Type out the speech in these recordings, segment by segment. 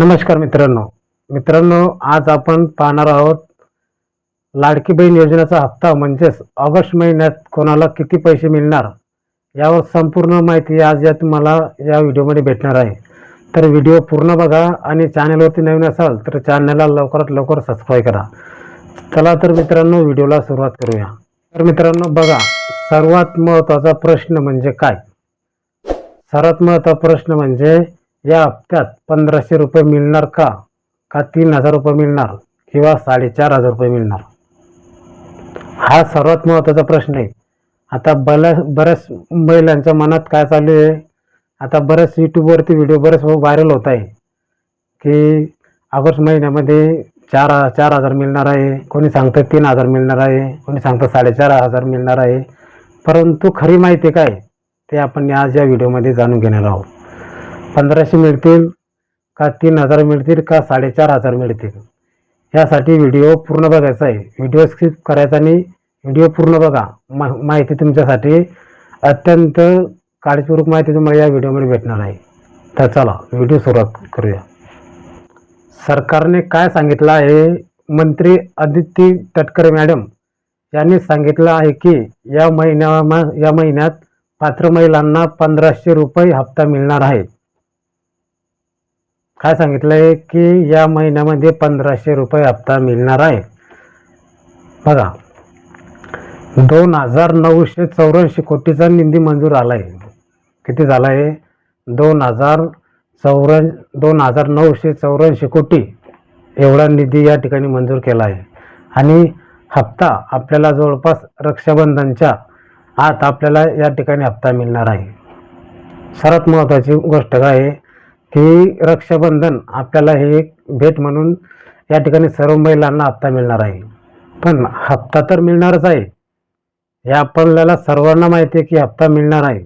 नमस्कार मित्रांनो. मित्रांनो आज आपण पाहणार आहोत लाडकी बहीण योजनेचा हप्ता म्हणजेच ऑगस्ट महिन्यात कोणाला किती पैसे मिळणार यावर संपूर्ण माहिती आज या तुम्हाला या व्हिडिओमध्ये भेटणार आहे. तर व्हिडिओ पूर्ण बघा आणि चॅनलवरती नवीन असाल तर चॅनलला लवकरात लवकर सबस्क्राईब करा. चला तर मित्रांनो व्हिडिओला सुरुवात करूया. तर मित्रांनो बघा सर्वात महत्त्वाचा प्रश्न म्हणजे काय? सर्वात महत्त्वाचा प्रश्न म्हणजे या हप्त्यात पंधराशे रुपये मिळणार का? का तीन हजार रुपये मिळणार? किंवा साडेचार हजार रुपये मिळणार? हा सर्वात महत्त्वाचा प्रश्न आहे. आता बऱ्याच बऱ्याच महिलांच्या मनात काय चालू आहे? आता बऱ्याच यूट्यूबवरती व्हिडिओ बरेच व्हायरल होत आहे. की ऑगस्ट महिन्यामध्ये चार चार हजार मिळणार आहे. कोणी सांगतं तीन हजार मिळणार आहे. कोणी सांगतं साडेचार हजार मिळणार आहे. परंतु खरी माहिती काय? ते आपण आज या व्हिडिओमध्ये जाणून घेणार आहोत. पंधराशे मिळतील का तीन हजार मिळतील का साडेचार हजार मिळतील? यासाठी व्हिडिओ पूर्ण बघायचा आहे. व्हिडिओ स्किप करायचा आणि व्हिडिओ पूर्ण बघा. मा माहिती तुमच्यासाठी अत्यंत काळजीपूर्वक माहिती तुम्हाला या व्हिडिओमध्ये भेटणार आहे. तर चला व्हिडिओ सुरुवात करूया. सरकारने काय सांगितलं आहे? मंत्री आदित्य तटकरे मॅडम यांनी सांगितलं आहे की या महिन्या या महिन्यात पात्र महिलांना पंधराशे रुपये हप्ता मिळणार आहे. काय सांगितलं आहे की या महिन्यामध्ये पंधराशे रुपये हप्ता मिळणार आहे. बघा दोन हजार नऊशे चौऱ्याऐंशी कोटीचा निधी मंजूर आला आहे किती झाला आहे दोन हजार चौऱ्या दोन हजार नऊशे चौऱ्याऐंशी कोटी एवढा निधी या ठिकाणी मंजूर केला आहे. आणि हप्ता आपल्याला जवळपास रक्षाबंधनच्या आत आपल्याला या ठिकाणी हप्ता मिळणार आहे. सर्वात महत्त्वाची गोष्ट काय आहे? की रक्षाबंधन आपल्याला हे एक भेट म्हणून या ठिकाणी सर्व महिलांना हप्ता मिळणार आहे. पण हप्ता तर मिळणारच आहे. हे आपल्याला सर्वांना माहिती आहे की हप्ता मिळणार आहे.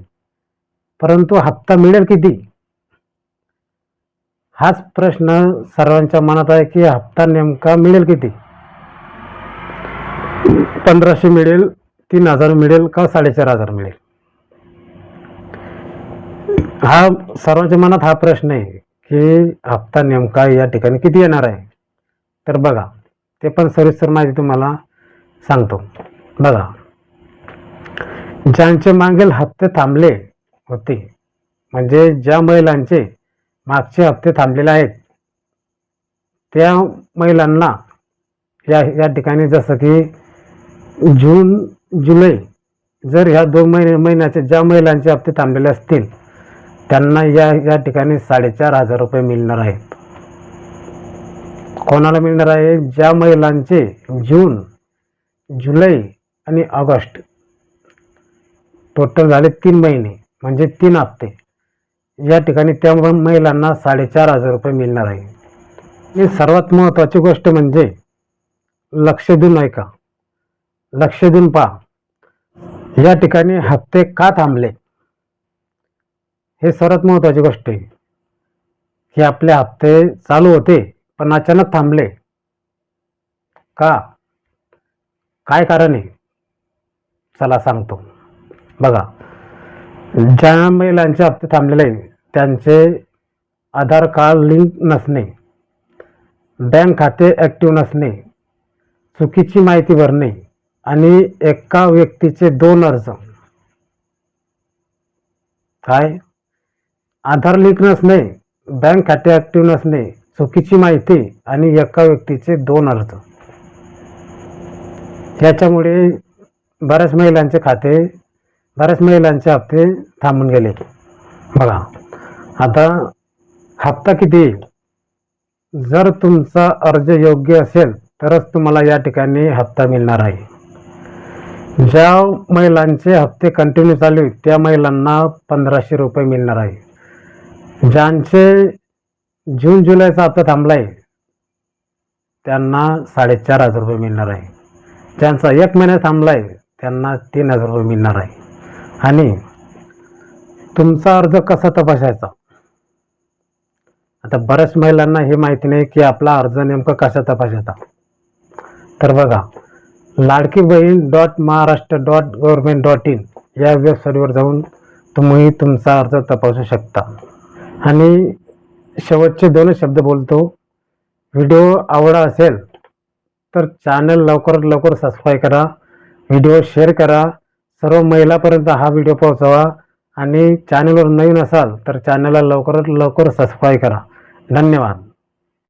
परंतु हप्ता मिळेल किती? हाच प्रश्न सर्वांच्या मनात आहे की हप्ता नेमका मिळेल किती? पंधराशे मिळेल तीन हजार मिळेल का साडेचार हजार मिळेल? हा सर्वांच्या मनात हा प्रश्न आहे की हप्ता नेमका या ठिकाणी किती येणार आहे? तर बघा ते पण सविस्तर माहिती तुम्हाला सांगतो. बघा ज्यांचे मागील हप्ते थांबले होते म्हणजे ज्या महिलांचे मागचे हप्ते थांबलेले आहेत त्या महिलांना या या ठिकाणी जसं की जून जुलै जर ह्या दोन महिने महिन्याचे ज्या महिलांचे हप्ते थांबलेले असतील त्यांना या या ठिकाणी साडेचार हजार रुपये मिळणार आहेत. कोणाला मिळणार आहे? ज्या महिलांचे जून जुलै आणि ऑगस्ट टोटल झाले तीन महिने म्हणजे तीन हप्ते. या ठिकाणी त्या महिलांना साडेचार हजार रुपये मिळणार आहे. आणि सर्वात महत्त्वाची गोष्ट म्हणजे लक्ष देऊन ऐका. लक्ष देऊन पहा. या ठिकाणी हप्ते का थांबले? हे सर्वात महत्त्वाची गोष्ट आहे. की आपले हप्ते चालू होते पण अचानक थांबले. का? काय कारण आहे? चला सांगतो. बघा ज्या महिलांचे हप्ते थांबलेले त्यांचे आधार कार्ड लिंक नसणे बँक खाते ॲक्टिव्ह नसणे चुकीची माहिती भरणे आणि एका व्यक्तीचे दोन अर्ज. काय? आधार लिंक नसणे बँक खाते ॲक्टिव्ह नसणे चुकीची माहिती आणि एका व्यक्तीचे दोन अर्ज. याच्यामुळे बऱ्याच महिलांचे खाते बऱ्याच महिलांचे हप्ते थांबून गेले. बघा आता हप्ता किती येईल? जर तुमचा अर्ज योग्य असेल तरच तुम्हाला या ठिकाणी हप्ता मिळणार आहे. ज्या महिलांचे हप्ते कंटिन्यू चालू आहेत त्या महिलांना पंधराशे रुपये मिळणार आहे. ज्यांचे जून जुलैचा हप्ता थांबला आहे त्यांना साडेचार हजार रुपये मिळणार आहे. ज्यांचा एक महिना थांबला आहे त्यांना तीन हजार रुपये मिळणार आहे. आणि तुमचा अर्ज कसा तपासायचा? आता बऱ्याच महिलांना हे माहिती नाही की आपला अर्ज नेमका कसा तपासायचा. तर बघा Ladki Bahin dot Maharashtra dot government dot in या वेबसाईटवर जाऊन तुम्ही तुमचा अर्ज तपासू शकता. आणि शेवटचे दोन शब्द बोलतो. व्हिडिओ आवडला असेल तर चॅनल लवकरात लवकर सबस्क्राईब करा. व्हिडिओ शेअर करा. सर्व महिलापर्यंत हा व्हिडिओ पोहोचवा. आणि चॅनलवर नवीन असाल तर चॅनलला लवकरात लवकर सबस्क्राईब करा. धन्यवाद.